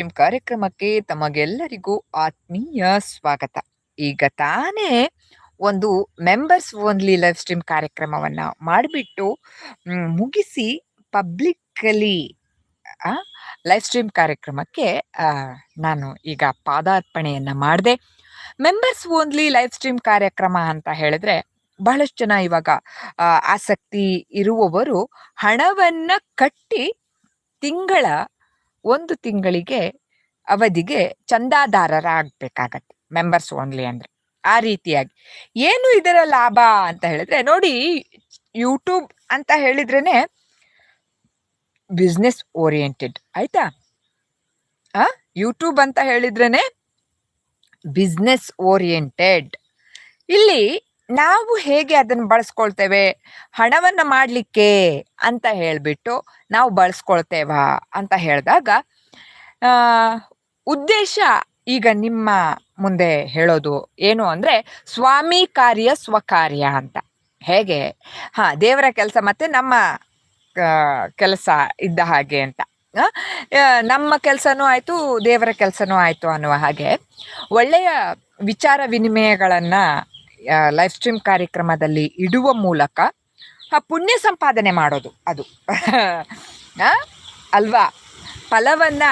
Stream ಕಾರ್ಯಕ್ರಮಕ್ಕೆ ತಮಗೆಲ್ಲರಿಗೂ ಆತ್ಮೀಯ ಸ್ವಾಗತ. ಈಗ ತಾನೇ ಒಂದು ಮೆಂಬರ್ಸ್ ಓನ್ಲಿ ಲೈವ್ ಸ್ಟ್ರೀಮ್ ಕಾರ್ಯಕ್ರಮವನ್ನು ಮಾಡಿಬಿಟ್ಟು ಮುಗಿಸಿ ಪಬ್ಲಿಕ್ಕಲಿ ಲೈವ್ ಸ್ಟ್ರೀಮ್ ಕಾರ್ಯಕ್ರಮಕ್ಕೆ ನಾನು ಈಗ ಪಾದಾರ್ಪಣೆಯನ್ನು ಮಾಡಿದೆ. ಮೆಂಬರ್ಸ್ ಓನ್ಲಿ ಲೈವ್ ಸ್ಟ್ರೀಮ್ ಕಾರ್ಯಕ್ರಮ ಅಂತ ಹೇಳಿದ್ರೆ ಬಹಳಷ್ಟು ಜನ ಇವಾಗ ಆಸಕ್ತಿ ಇರುವವರು ಹಣವನ್ನು ಕಟ್ಟಿ ತಿಂಗಳ ಒಂದು ತಿಂಗಳಿಗೆ ಅವಧಿಗೆ ಚಂದಾದಾರರಾಗಬೇಕಾಗತ್ತೆ ಮೆಂಬರ್ಸ್ ಓನ್ಲಿ ಅಂದ್ರೆ. ಆ ರೀತಿಯಾಗಿ. ಏನು ಇದರ ಲಾಭ ಅಂತ ಹೇಳಿದ್ರೆ, ನೋಡಿ ಯೂಟ್ಯೂಬ್ ಅಂತ ಹೇಳಿದ್ರೇನೆ ಬಿಸ್ನೆಸ್ ಓರಿಯೆಂಟೆಡ್ ಆಯ್ತಾ? ಆ ಯೂಟ್ಯೂಬ್ ಅಂತ ಹೇಳಿದ್ರೇನೆ ಬಿಸ್ನೆಸ್ ಓರಿಯೆಂಟೆಡ್ ಇಲ್ಲಿ ನಾವು ಹೇಗೆ ಅದನ್ನು ಬಳಸ್ಕೊಳ್ತೇವೆ? ಹಣವನ್ನ ಮಾಡಲಿಕ್ಕೆ ಅಂತ ಹೇಳಿಬಿಟ್ಟು ನಾವು ಬಳಸ್ಕೊಳ್ತೇವಾ ಅಂತ ಹೇಳಿದಾಗ ಉದ್ದೇಶ ಈಗ ನಿಮ್ಮ ಮುಂದೆ ಹೇಳೋದು ಏನು ಅಂದರೆ ಸ್ವಾಮಿ ಕಾರ್ಯ ಸ್ವಕಾರ್ಯ ಅಂತ. ಹೇಗೆ? ಹಾಂ, ದೇವರ ಕೆಲಸ ಮತ್ತು ನಮ್ಮ ಕೆಲಸ ಇದ್ದ ಹಾಗೆ ಅಂತ. ನಮ್ಮ ಕೆಲಸನೂ ಆಯಿತು, ದೇವರ ಕೆಲಸನೂ ಆಯಿತು ಅನ್ನುವ ಹಾಗೆ ಒಳ್ಳೆಯ ವಿಚಾರ ವಿನಿಮಯಗಳನ್ನ ಲೈವ್ ಸ್ಟ್ರೀಮ್ ಕಾರ್ಯಕ್ರಮದಲ್ಲಿ ಇಡುವ ಮೂಲಕ ಪುಣ್ಯ ಸಂಪಾದನೆ ಮಾಡೋದು ಅದು. ಅಲ್ವಾ? ಫಲವನ್ನ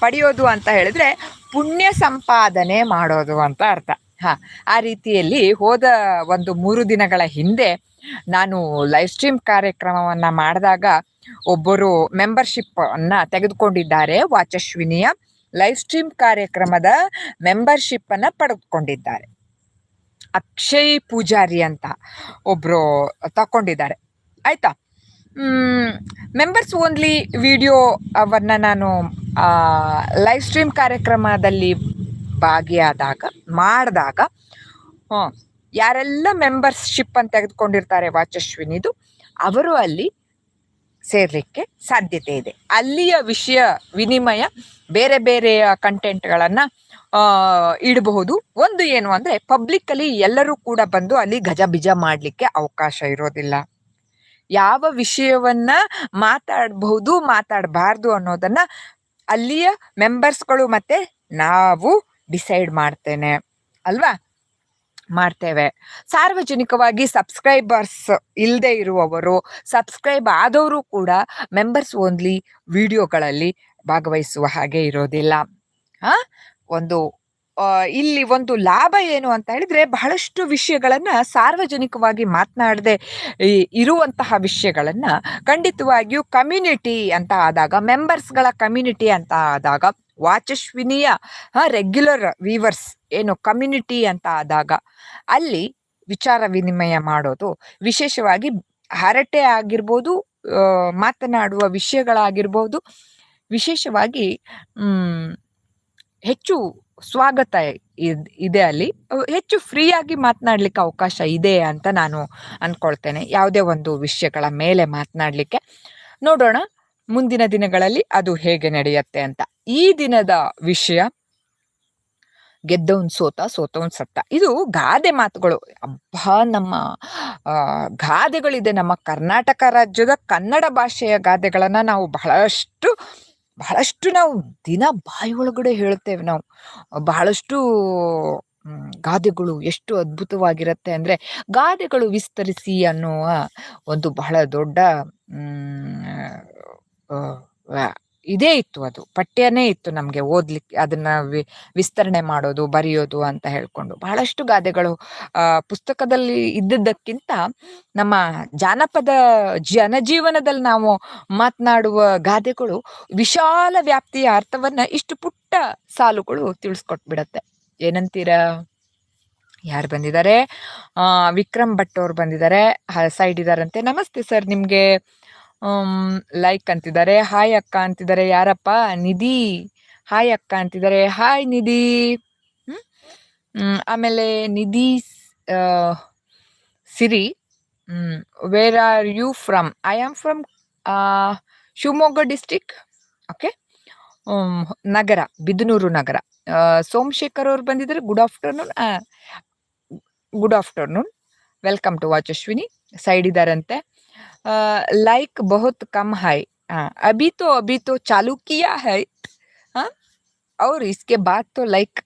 ಪಡೆಯೋದು ಅಂತ ಹೇಳಿದ್ರೆ ಪುಣ್ಯ ಸಂಪಾದನೆ ಮಾಡೋದು ಅಂತ ಅರ್ಥ. ಹಾ, ಆ ರೀತಿಯಲ್ಲಿ ಹೋದ ಒಂದು ಮೂರು ದಿನಗಳ ಹಿಂದೆ ನಾನು ಲೈವ್ ಸ್ಟ್ರೀಮ್ ಕಾರ್ಯಕ್ರಮವನ್ನು ಮಾಡಿದಾಗ ಒಬ್ಬರು ಮೆಂಬರ್ಶಿಪ್ ಅನ್ನ ತೆಗೆದುಕೊಂಡಿದ್ದಾರೆ, ವಾಚಶ್ವಿನಿಯ. ಲೈವ್ ಸ್ಟ್ರೀಮ್ ಕಾರ್ಯಕ್ರಮದ ಮೆಂಬರ್ಶಿಪ್ ಅನ್ನ ಪಡೆದುಕೊಂಡಿದ್ದಾರೆ. ಅಕ್ಷಯ್ ಪೂಜಾರಿ ಅಂತ ಒಬ್ಬರು ತಕೊಂಡಿದ್ದಾರೆ ಆಯ್ತಾ? ಮೆಂಬರ್ಸ್ ಓನ್ಲಿ ವಿಡಿಯೋ ಅವನ್ನ ನಾನು ಲೈವ್ ಸ್ಟ್ರೀಮ್ ಕಾರ್ಯಕ್ರಮದಲ್ಲಿ ಭಾಗಿಯಾದಾಗ, ಮಾಡಿದಾಗ ಯಾರೆಲ್ಲ ಮೆಂಬರ್ಶಿಪ್ ಅಂತ ತೆಗೆದುಕೊಂಡಿರ್ತಾರೆ ವಾಚಸ್ವಿನಿದು ಅವರು ಅಲ್ಲಿ ಸೇರಲಿಕ್ಕೆ ಸಾಧ್ಯತೆ ಇದೆ. ಅಲ್ಲಿಯ ವಿಷಯ ವಿನಿಮಯ, ಬೇರೆ ಬೇರೆಯ ಕಂಟೆಂಟ್ಗಳನ್ನು ಇಡಬಹುದು. ಒಂದು ಏನು ಅಂದ್ರೆ ಪಬ್ಲಿಕ್ ಅಲ್ಲಿ ಎಲ್ಲರೂ ಕೂಡ ಬಂದು ಅಲ್ಲಿ ಗಜ ಬಿಜ ಮಾಡಲಿಕ್ಕೆ ಅವಕಾಶ ಇರೋದಿಲ್ಲ. ಯಾವ ವಿಷಯವನ್ನ ಮಾತಾಡಬಹುದು, ಮಾತಾಡಬಾರ್ದು ಅನ್ನೋದನ್ನ ಅಲ್ಲಿಯ ಮೆಂಬರ್ಸ್ಗಳು ಮತ್ತೆ ನಾವು ಡಿಸೈಡ್ ಮಾಡ್ತೇನೆ. ಅಲ್ವಾ? ಮಾಡ್ತೇವೆ. ಸಾರ್ವಜನಿಕವಾಗಿ ಸಬ್ಸ್ಕ್ರೈಬರ್ಸ್ ಇಲ್ಲದೆ ಇರುವವರು ಸಬ್ಸ್ಕ್ರೈಬ್ ಆದವರು ಕೂಡ ಮೆಂಬರ್ಸ್ ಓನ್ಲಿ ವಿಡಿಯೋಗಳಲ್ಲಿ ಭಾಗವಹಿಸುವ ಹಾಗೆ ಇರೋದಿಲ್ಲ. ಆ ಒಂದು ಇಲ್ಲಿ ಒಂದು ಲಾಭ ಏನು ಅಂತ ಹೇಳಿದ್ರೆ ಬಹಳಷ್ಟು ವಿಷಯಗಳನ್ನ ಸಾರ್ವಜನಿಕವಾಗಿ ಮಾತನಾಡದೆ ಇರುವಂತಹ ವಿಷಯಗಳನ್ನ ಖಂಡಿತವಾಗಿಯೂ ಕಮ್ಯುನಿಟಿ ಅಂತ ಆದಾಗ ಮೆಂಬರ್ಸ್ಗಳ ಕಮ್ಯುನಿಟಿ ಅಂತ ಆದಾಗ ವಾಚಶ್ವಿನಿಯ ರೆಗ್ಯುಲರ್ ವೀವರ್ಸ್ ಏನು ಕಮ್ಯುನಿಟಿ ಅಂತ ಆದಾಗ ಅಲ್ಲಿ ವಿಚಾರ ವಿನಿಮಯ ಮಾಡೋದು, ವಿಶೇಷವಾಗಿ ಹರಟೆ ಆಗಿರ್ಬೋದು ಮಾತನಾಡುವ ವಿಷಯಗಳಾಗಿರ್ಬೋದು, ವಿಶೇಷವಾಗಿ ಹೆಚ್ಚು ಸ್ವಾಗತ ಇದ್- ಅಲ್ಲಿ. ಹೆಚ್ಚು ಫ್ರೀಯಾಗಿ ಮಾತನಾಡ್ಲಿಕ್ಕೆ ಅವಕಾಶ ಇದೆ ಅಂತ ನಾನು ಅನ್ಕೊಳ್ತೇನೆ. ಯಾವುದೇ ಒಂದು ವಿಷಯಗಳ ಮೇಲೆ ಮಾತನಾಡ್ಲಿಕ್ಕೆ. ನೋಡೋಣ ಮುಂದಿನ ದಿನಗಳಲ್ಲಿ ಅದು ಹೇಗೆ ನಡೆಯುತ್ತೆ ಅಂತ. ಈ ದಿನದ ವಿಷಯ. ಗೆದ್ದವನ್ ಸೋತ ಸೋತವನ್ ಸತ್ತ. ಇದು ಗಾದೆ ಮಾತುಗಳು. ಅಬ್ಬ, ನಮ್ಮ ಗಾದೆಗಳಿದೆ. ನಮ್ಮ ಕರ್ನಾಟಕ ರಾಜ್ಯದ ಕನ್ನಡ ಭಾಷೆಯ ಗಾದೆಗಳನ್ನು ನಾವು ಬಹಳಷ್ಟು ಬಹಳಷ್ಟು ನಾವು ದಿನ ಬಾಯಿ ಒಳಗಡೆ ಹೇಳ್ತೇವೆ ನಾವು. ಬಹಳಷ್ಟು ಗಾದೆಗಳು ಎಷ್ಟು ಅದ್ಭುತವಾಗಿರುತ್ತೆ ಅಂದ್ರೆ ಗಾದೆಗಳು ವಿಸ್ತರಿಸಿ ಅನ್ನುವ ಒಂದು ಬಹಳ ದೊಡ್ಡ ಇದೇ ಇತ್ತು ಅದು. ಪಠ್ಯನೇ ಇತ್ತು ನಮಗೆ ಓದ್ಲಿಕ್ಕೆ, ಅದನ್ನ ವಿಸ್ತರಣೆ ಮಾಡೋದು, ಬರೆಯೋದು ಅಂತ ಹೇಳ್ಕೊಂಡು. ಬಹಳಷ್ಟು ಗಾದೆಗಳು ಪುಸ್ತಕದಲ್ಲಿ ಇದ್ದದ್ದಕ್ಕಿಂತ ನಮ್ಮ ಜಾನಪದ ಜನಜೀವನದಲ್ಲಿ ನಾವು ಮಾತನಾಡುವ ಗಾದೆಗಳು ವಿಶಾಲ ವ್ಯಾಪ್ತಿಯ ಅರ್ಥವನ್ನ ಇಷ್ಟು ಪುಟ್ಟ ಸಾಲುಗಳು ತಿಳಿಸ್ಕೊಟ್ಬಿಡತ್ತೆ. ಏನಂತೀರಾ? ಯಾರು ಬಂದಿದ್ದಾರೆ ವಿಕ್ರಮ್ ಭಟ್ ಅವ್ರು ಬಂದಿದ್ದಾರೆ ಸೈಡ್ ಇದಾರಂತೆ. ನಮಸ್ತೆ ಸರ್, ನಿಮ್ಗೆ ಲೈಕ್ ಅಂತಿದ್ದಾರೆ ಹಾಯ್ ಅಕ್ಕ ಅಂತಿದ್ದಾರೆ, ಯಾರಪ್ಪ? ನಿಧಿ ಹಾಯ್ ಅಕ್ಕ ಅಂತಿದ್ದಾರೆ ಹಾಯ್ ನಿಧಿ. ಆಮೇಲೆ Nidhi Siri. Where are you from I am from Shivamogga district okay Nagara, Bidanur Nagara. Somashekhar ಅವ್ರು ಬಂದಿದ್ದಾರೆ good afternoon good afternoon welcome to Vach Ashwini side ಇದಾರಂತೆ. Like बहुत कम है। हाँ अभी तो अभी तो चालू किया है। हाँ और इसके बाद तो लाइक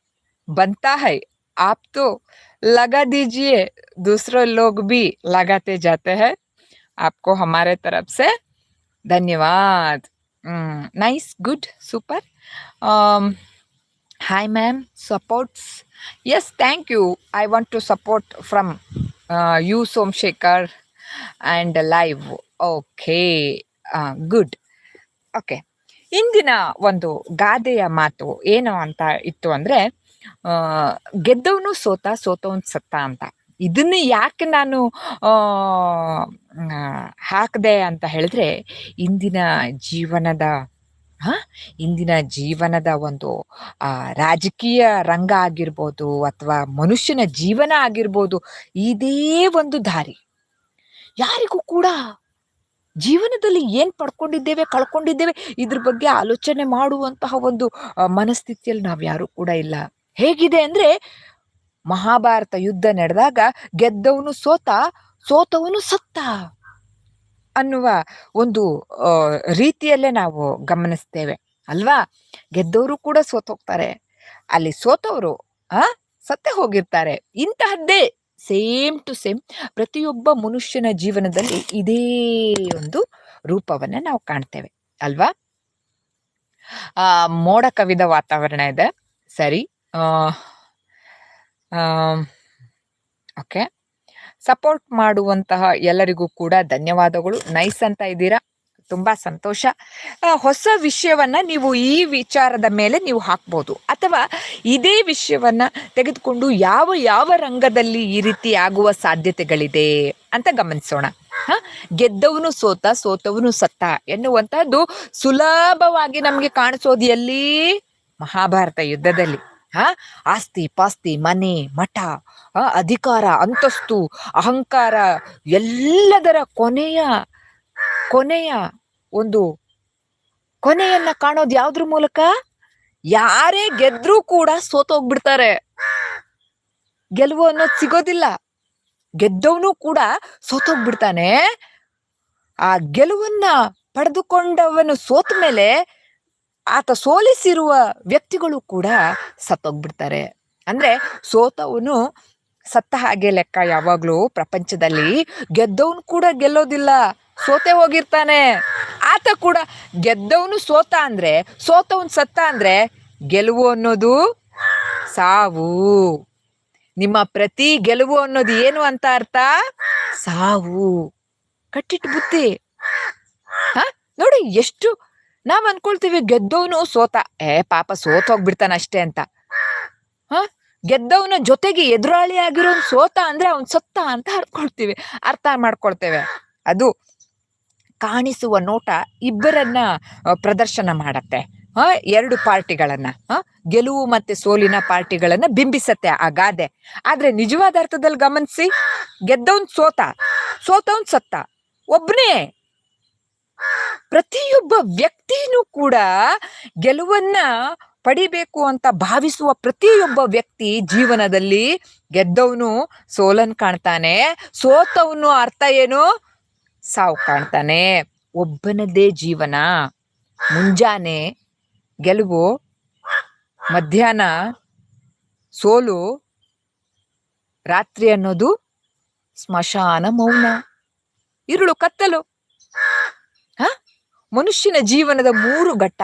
बनता है। आप तो लगा दीजिए दूसरे लोग भी लगाते जाते हैं। आपको हमारे तरफ़ से धन्यवाद। Nice good super ma'am supports. Yes thank you. I want to support from uh, you somshekar and live okay good okay ಇಂದಿನ ಒಂದು ಗಾದೆಯ ಮಾತು ಏನು ಅಂತ ಇತ್ತು ಅಂದರೆ ಗೆದ್ದವನು ಸೋತ, ಸೋತವನು ಸತ್ತ ಅಂತ. ಇದನ್ನು ಯಾಕೆ ನಾನು ಹಾಕಿದೆ ಅಂತ ಹೇಳಿದ್ರೆ, ಇಂದಿನ ಜೀವನದ ಇಂದಿನ ಜೀವನದ ಒಂದು ರಾಜಕೀಯ ರಂಗ ಆಗಿರ್ಬೋದು ಅಥವಾ ಮನುಷ್ಯನ ಜೀವನ ಆಗಿರ್ಬೋದು, ಇದೇ ಒಂದು ದಾರಿ. ಯಾರಿಗೂ ಕೂಡ ಜೀವನದಲ್ಲಿ ಏನು ಪಡ್ಕೊಂಡಿದ್ದೇವೆ, ಕಳ್ಕೊಂಡಿದ್ದೇವೆ, ಇದ್ರ ಬಗ್ಗೆ ಆಲೋಚನೆ ಮಾಡುವಂತಹ ಒಂದು ಮನಸ್ಥಿತಿಯಲ್ಲಿ ನಾವು ಯಾರು ಕೂಡ ಇಲ್ಲ. ಹೇಗಿದೆ ಅಂದ್ರೆ, ಮಹಾಭಾರತ ಯುದ್ಧ ನಡೆದಾಗ ಗೆದ್ದವನು ಸೋತ, ಸೋತವನು ಸತ್ತ ಅನ್ನುವ ಒಂದು ರೀತಿಯಲ್ಲೇ ನಾವು ಗಮನಿಸ್ತೇವೆ. ಅಲ್ವಾ? ಗೆದ್ದವರು ಕೂಡ ಸೋತೋಗ್ತಾರೆ. ಅಲ್ಲಿ ಸೋತವರು, ಆ, ಸತ್ತೆ ಹೋಗಿರ್ತಾರೆ. ಇಂತಹದ್ದೇ ಸೇಮ್ ಟು ಸೇಮ್ ಪ್ರತಿಯೊಬ್ಬ ಮನುಷ್ಯನ ಜೀವನದಲ್ಲಿ ಇದೇ ಒಂದು ರೂಪವನ್ನ ನಾವು ಕಾಣ್ತೇವೆ, ಅಲ್ವಾ? ಆ, ಮೋಡ ಕವಿದ ವಾತಾವರಣ ಇದೆ, ಸರಿ. ಓಕೆ. ಸಪೋರ್ಟ್ ಮಾಡುವಂತಹ ಎಲ್ಲರಿಗೂ ಕೂಡ ಧನ್ಯವಾದಗಳು. ನೈಸ್ ಅಂತ ಇದ್ದೀರಾ? ತುಂಬಾ ಸಂತೋಷ. ಹೊಸ ವಿಷಯವನ್ನ ನೀವು ಈ ವಿಚಾರದ ಮೇಲೆ ನೀವು ಹಾಕ್ಬೋದು. ಅಥವಾ ಇದೇ ವಿಷಯವನ್ನ ತೆಗೆದುಕೊಂಡು ಯಾವ ಯಾವ ರಂಗದಲ್ಲಿ ಈ ರೀತಿ ಆಗುವ ಸಾಧ್ಯತೆಗಳಿದೆ ಅಂತ ಗಮನಿಸೋಣ. ಹ? ಗೆದ್ದವನು ಸೋತ, ಸೋತವನು ಸತ್ತ ಎನ್ನುವಂತಹದ್ದು ಸುಲಭವಾಗಿ ನಮಗೆ ಕಾಣಿಸೋದು ಎಲ್ಲಿ? ಮಹಾಭಾರತ ಯುದ್ಧದಲ್ಲಿ. ಹ? ಆಸ್ತಿ, ಪಾಸ್ತಿ, ಮನೆ, ಮಠ ಅಧಿಕಾರ, ಅಂತಸ್ತು, ಅಹಂಕಾರ, ಎಲ್ಲದರ ಕೊನೆಯ ಕೊನೆಯ ಒಂದು ಕೊನೆಯನ್ನ ಕಾಣೋದು ಯಾವ್ದ್ರ ಮೂಲಕ? ಯಾರೇ ಗೆದ್ರೂ ಕೂಡ ಸೋತೋಗ್ಬಿಡ್ತಾರೆ. ಗೆಲುವು ಅನ್ನೋದು ಸಿಗೋದಿಲ್ಲ. ಗೆದ್ದವನು ಕೂಡ ಸೋತೋಗ್ಬಿಡ್ತಾನೆ. ಆ ಗೆಲುವನ್ನ ಪಡೆದುಕೊಂಡವನು ಸೋತ ಮೇಲೆ ಆತ ಸೋಲಿಸಿರುವ ವ್ಯಕ್ತಿಗಳು ಕೂಡ ಸತ್ತೋಗ್ಬಿಡ್ತಾರೆ. ಅಂದ್ರೆ ಸೋತವನು ಸತ್ತ ಹಾಗೆ ಲೆಕ್ಕ ಯಾವಾಗ್ಲೂ ಪ್ರಪಂಚದಲ್ಲಿ. ಗೆದ್ದವನು ಕೂಡ ಗೆಲ್ಲೋದಿಲ್ಲ. ಸೋತೆ ಹೋಗಿರ್ತಾನೆ. ಆತ ಕೂಡ ಗೆದ್ದವನು ಸೋತ ಅಂದ್ರೆ, ಸೋತವನ್ ಸತ್ತ ಅಂದ್ರೆ ಗೆಲುವು ಅನ್ನೋದು ಸಾವು. ನಿಮ್ಮ ಪ್ರತಿ ಗೆಲುವು ಅನ್ನೋದು ಏನು ಅಂತ ಅರ್ಥ? ಸಾವು. ಕಟ್ಟಿಟ್ಟು ಬುತ್ತಿ ಹ? ನೋಡಿ, ಎಷ್ಟು ನಾವು ಅನ್ಕೊಳ್ತೀವಿ ಗೆದ್ದವನು ಸೋತ. ಏ, ಪಾಪ ಸೋತ ಹೋಗ್ಬಿಡ್ತಾನ ಅಷ್ಟೇ ಅಂತ. ಹ? ಗೆದ್ದವನ ಜೊತೆಗೆ ಎದುರಾಳಿ ಆಗಿರೋ ಸೋತ ಅಂದ್ರೆ ಅವನ್ ಸತ್ತ ಅಂತ ಅರ್ಕೊಳ್ತೀವಿ ಅರ್ಥ ಮಾಡ್ಕೊಳ್ತೇವೆ. ಅದು ಕಾಣಿಸುವ ನೋಟ ಇಬ್ಬರನ್ನ ಪ್ರದರ್ಶನ ಮಾಡತ್ತೆ. ಎರಡು ಪಾರ್ಟಿಗಳನ್ನ ಗೆಲುವು ಮತ್ತೆ ಸೋಲಿನ ಪಾರ್ಟಿಗಳನ್ನ ಬಿಂಬಿಸತ್ತೆ ಆ ಗಾದೆ. ಆದ್ರೆ ನಿಜವಾದ ಅರ್ಥದಲ್ಲಿ ಗಮನಿಸಿ, ಗೆದ್ದವನ್ ಸೋತ, ಸೋತವನ್ ಸತ್ತ. ಒಬ್ನೇ, ಪ್ರತಿಯೊಬ್ಬ ವ್ಯಕ್ತಿನೂ ಕೂಡ ಗೆಲುವನ್ನ ಪಡಿಬೇಕು ಅಂತ ಭಾವಿಸುವ ಪ್ರತಿಯೊಬ್ಬ ವ್ಯಕ್ತಿ ಜೀವನದಲ್ಲಿ ಗೆದ್ದವನು ಸೋಲನ್ ಕಾಣ್ತಾನೆ. ಸೋತವನು ಅರ್ಥ ಏನು? ಸಾವು ಕಾಣ್ತಾನೆ. ಒಬ್ಬನದೇ ಜೀವನ. ಮುಂಜಾನೆ ಗೆಲುವು, ಮಧ್ಯಾಹ್ನ ಸೋಲು, ರಾತ್ರಿ ಅನ್ನೋದು ಸ್ಮಶಾನ ಮೌನ. ಇರುಳು ಕತ್ತಲು. ಹ? ಮನುಷ್ಯನ ಜೀವನದ ಮೂರು ಘಟ್ಟ.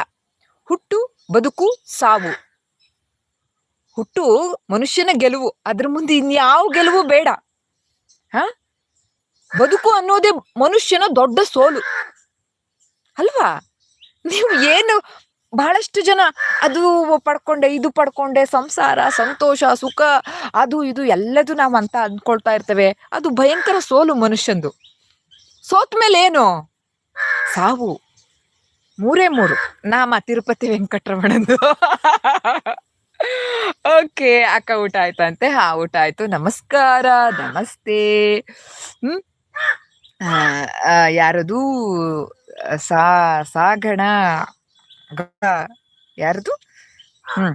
ಹುಟ್ಟು, ಬದುಕು, ಸಾವು. ಹುಟ್ಟು ಮನುಷ್ಯನ ಗೆಲುವು. ಅದ್ರ ಮುಂದೆ ಇನ್ಯಾವ ಗೆಲುವು ಬೇಡ. ಹ? ಬದುಕು ಅನ್ನೋದೇ ಮನುಷ್ಯನ ದೊಡ್ಡ ಸೋಲು. ಅಲ್ವಾ? ನೀವು ಏನು ಬಹಳಷ್ಟು ಜನ ಅದು ಪಡ್ಕೊಂಡೆ, ಇದು ಪಡ್ಕೊಂಡೆ, ಸಂಸಾರ, ಸಂತೋಷ, ಸುಖ, ಅದು ಇದು ಎಲ್ಲದು ನಾವು ಅಂತ ಅಂದ್ಕೊಳ್ತಾ ಇರ್ತೇವೆ. ಅದು ಭಯಂಕರ ಸೋಲು ಮನುಷ್ಯಂದು. ಸೋತ್ ಮೇಲೆ ಏನು? ಸಾವು. ಮೂರೇ ಮೂರು. ನಾಮ ತಿರುಪತಿ ವೆಂಕಟರಮಣಂದು. ಓಕೆ, ಅಕ್ಕ ಊಟ ಆಯ್ತಂತೆ? ಹಾ, ಊಟ ಆಯ್ತು. ನಮಸ್ಕಾರ. ನಮಸ್ತೆ. ಹ್ಮ್? ಯಾರದು? ಸಾ, ಸಾಗಣ ಯಾರದು? ಹ್ಮ್.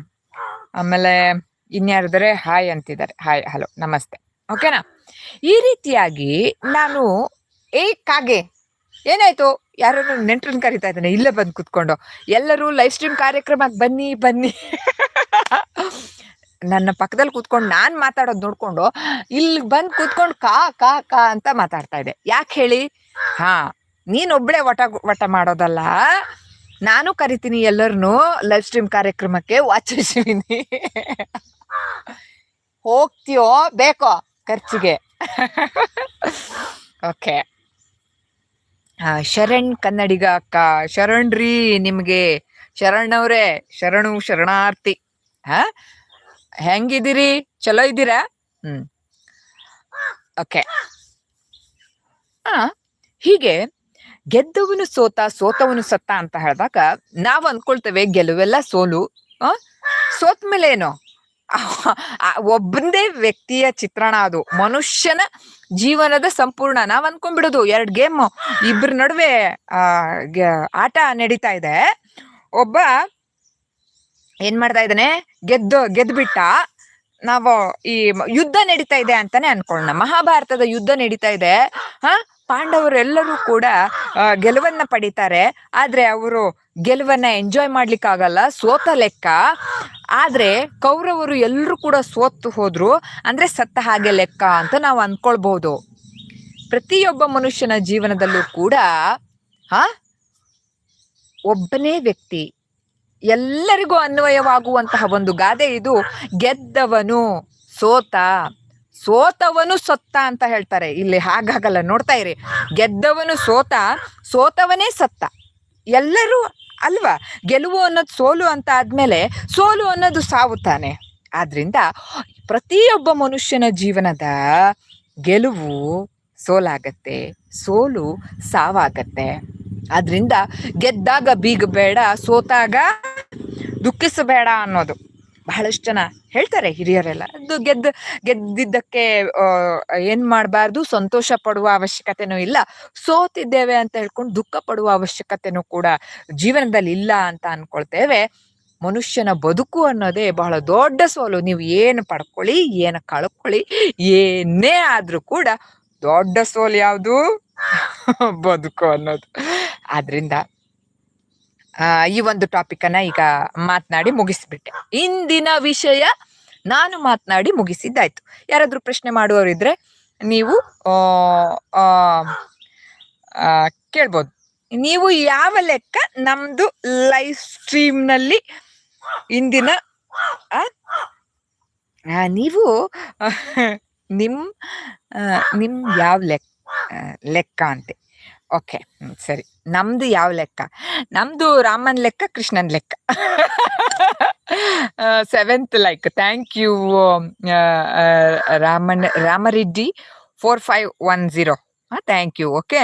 ಆಮೇಲೆ ಇನ್ಯಾರಿದ್ರೆ ಹಾಯ್ ಅಂತಿದ್ದಾರೆ. ಹಾಯ್, ಹಲೋ, ನಮಸ್ತೆ. ಓಕೆನಾ? ಈ ರೀತಿಯಾಗಿ ನಾನು ಏ, ಕಾಗೆ, ಏನಾಯ್ತು? ಯಾರನ್ನು ನೆಂಟ್ರನ್ನ ಕರಿತಾ ಇದ್ದಾನೆ? ಇಲ್ಲೇ ಬಂದು ಕುತ್ಕೊಂಡು. ಎಲ್ಲರೂ ಲೈವ್ ಸ್ಟ್ರೀಮ್ ಕಾರ್ಯಕ್ರಮಕ್ಕೆ ಬನ್ನಿ ಬನ್ನಿ. ನನ್ನ ಪಕ್ಕದಲ್ಲಿ ಕೂತ್ಕೊಂಡು ನಾನು ಮಾತಾಡೋದು ನೋಡ್ಕೊಂಡು, ಇಲ್ಲಿ ಬಂದು ಕೂತ್ಕೊಂಡು ಕಾ ಕಾ ಕಾ ಅಂತ ಮಾತಾಡ್ತಾ ಇದೆ ಯಾಕೆ ಹೇಳಿ? ಹಾ, ನೀನೊಬ್ಳೆ ವಟ ವಟ ಮಾಡೋದಲ್ಲ. ನಾನು ಕರಿತೀನಿ ಎಲ್ಲರನ್ನು ಲೈವ್ ಸ್ಟ್ರೀಮ್ ಕಾರ್ಯಕ್ರಮಕ್ಕೆ ವಾಚಿಸ್ತೀನಿ ಹೋಗ್ತೀಯೋ ಬೇಕೋ ಖರ್ಚಿಗೆ. ಓಕೆ. ಶರಣ್ ಕನ್ನಡಿಗ ಅಕ್ಕ. ನಿಮಗೆ. ನಿಮ್ಗೆ ಅವರೇ, ಶರಣು ಶರಣಾರ್ಥಿ. ಹಾ? ಹೆಂಗಿದ್ದೀರಿ? ಚಲೋ ಇದ್ದೀರಾ? ಹ್ಮ್. ಓಕೆ. ಆ, ಹೀಗೆ ಗೆದ್ದವನು ಸೋತ, ಸೋತವನು ಸತ್ತ ಅಂತ ಹೇಳಿದಾಗ ನಾವು ಅಂದ್ಕೊಳ್ತೇವೆ ಗೆಲುವೆಲ್ಲ ಸೋಲು. ಸೋತ್ ಮೇಲೆ ಏನು? ಒಬ್ಬಂದೇ ವ್ಯಕ್ತಿಯ ಚಿತ್ರಣ ಅದು. ಮನುಷ್ಯನ ಜೀವನದ ಸಂಪೂರ್ಣ ನಾವ್ ಅನ್ಕೊಂಡ್ಬಿಡೋದು. ಎರಡ್ ಗೇಮ್. ಇಬ್ಬರ ನಡುವೆ ಆಟ ನಡೀತಾ ಇದೆ. ಒಬ್ಬ ಏನ್ ಮಾಡ್ತಾ ಇದ್ದಾನೆ? ಗೆದ್ದು, ಗೆದ್ಬಿಟ್ಟ ನಾವು ಈ ಯುದ್ಧ ನಡೀತಾ ಇದೆ ಅಂತಾನೆ ಅನ್ಕೊಳ್ಳೋಣ. ಮಹಾಭಾರತದ ಯುದ್ಧ ನಡೀತಾ ಇದೆ. ಹ? ಪಾಂಡವರೆಲ್ಲರೂ ಕೂಡ ಗೆಲುವನ್ನ ಪಡಿತಾರೆ. ಆದ್ರೆ ಅವರು ಗೆಲುವನ್ನ ಎಂಜಾಯ್ ಮಾಡ್ಲಿಕ್ಕಾಗಲ್ಲ. ಸೋತ ಲೆಕ್ಕ. ಆದ್ರೆ ಕೌರವರು ಎಲ್ಲರೂ ಕೂಡ ಸೋತು ಹೋದ್ರು. ಅಂದ್ರೆ ಸತ್ತ ಹಾಗೆ ಲೆಕ್ಕ ಅಂತ ನಾವು ಅನ್ಕೊಳ್ಬಹುದು ಪ್ರತಿಯೊಬ್ಬ ಮನುಷ್ಯನ ಜೀವನದಲ್ಲೂ ಕೂಡ, ಹ? ಒಬ್ಬನೇ ವ್ಯಕ್ತಿ ಎಲ್ಲರಿಗೂ ಅನ್ವಯವಾಗುವಂತಹ ಒಂದು ಗಾದೆ ಇದು ಗೆದ್ದವನು ಸೋತ, ಸೋತವನು ಸತ್ತ ಅಂತ ಹೇಳ್ತಾರೆ. ಇಲ್ಲಿ ಹಾಗಾಗಲ್ಲ, ನೋಡ್ತಾ ಇರಿ. ಗೆದ್ದವನು ಸೋತ, ಸೋತವನೇ ಸತ್ತ. ಎಲ್ಲರೂ ಅಲ್ವಾ? ಗೆಲುವು ಅನ್ನೋದು ಸೋಲು ಅಂತ ಆದಮೇಲೆ ಸೋಲು ಅನ್ನೋದು ಸಾವು ತಾನೆ. ಆದ್ರಿಂದ ಪ್ರತಿಯೊಬ್ಬ ಮನುಷ್ಯನ ಜೀವನದ ಗೆಲುವು ಸೋಲಾಗತ್ತೆ, ಸೋಲು ಸಾವಾಗತ್ತೆ. ಆದ್ರಿಂದ ಗೆದ್ದಾಗ ಬೀಗಬೇಡ, ಸೋತಾಗ ದುಃಖಿಸಬೇಡ ಅನ್ನೋದು. ಬಹಳಷ್ಟು ಜನ ಹೇಳ್ತಾರೆ ಹಿರಿಯರೆಲ್ಲ. ಅದು ಗೆದ್ದ, ಗೆದ್ದಿದ್ದಕ್ಕೆ ಏನು ಮಾಡಬಾರ್ದು, ಸಂತೋಷ ಪಡುವ ಅವಶ್ಯಕತೆನೂ ಇಲ್ಲ. ಸೋತಿದ್ದೇವೆ ಅಂತ ಹೇಳ್ಕೊಂಡು ದುಃಖ ಪಡುವ ಅವಶ್ಯಕತೆನೂ ಕೂಡ ಜೀವನದಲ್ಲಿ ಇಲ್ಲ ಅಂತ ಅನ್ಕೊಳ್ತೇವೆ. ಮನುಷ್ಯನ ಬದುಕು ಅನ್ನೋದೇ ಬಹಳ ದೊಡ್ಡ ಸೋಲು. ನೀವು ಏನು ಪಡ್ಕೊಳ್ಳಿ, ಏನು ಕಳ್ಕೊಳ್ಳಿ, ಏನೇ ಆದ್ರೂ ಕೂಡ ದೊಡ್ಡ ಸೋಲು ಯಾವುದು? ಬದುಕು ಅನ್ನೋದು. ಆದ್ರಿಂದ ಈ ಒಂದು ಟಾಪಿಕ್ ಅನ್ನ ಈಗ ಮಾತನಾಡಿ ಮುಗಿಸ್ಬಿಟ್ಟೆ. ಇಂದಿನ ವಿಷಯ ನಾನು ಮಾತನಾಡಿ ಮುಗಿಸಿದ್ದಾಯ್ತು. ಯಾರಾದರೂ ಪ್ರಶ್ನೆ ಮಾಡುವವರಿದ್ರೆ ನೀವು ಕೇಳ್ಬೋದು. ನೀವು ಯಾವ ಲೆಕ್ಕ ನಮ್ದು ಲೈವ್ ಸ್ಟ್ರೀಮ್ನಲ್ಲಿ ಇಂದಿನ ನೀವು ನಿಮ್ ನಿಮ್ಮ ನಿಮ್ ಯಾವ ಲೆಕ್ಕ ಲೆಕ್ಕ ಅಂತೆ. ಓಕೆ ಸರಿ. ನಮ್ದು ಯಾವ ಲೆಕ್ಕ? ನಮ್ದು ರಾಮನ್ ಲೆಕ್ಕ, ಕೃಷ್ಣನ್ ಲೆಕ್ಕ. Seventh like thank you Raman, Ramareddy four five one zero thank you okay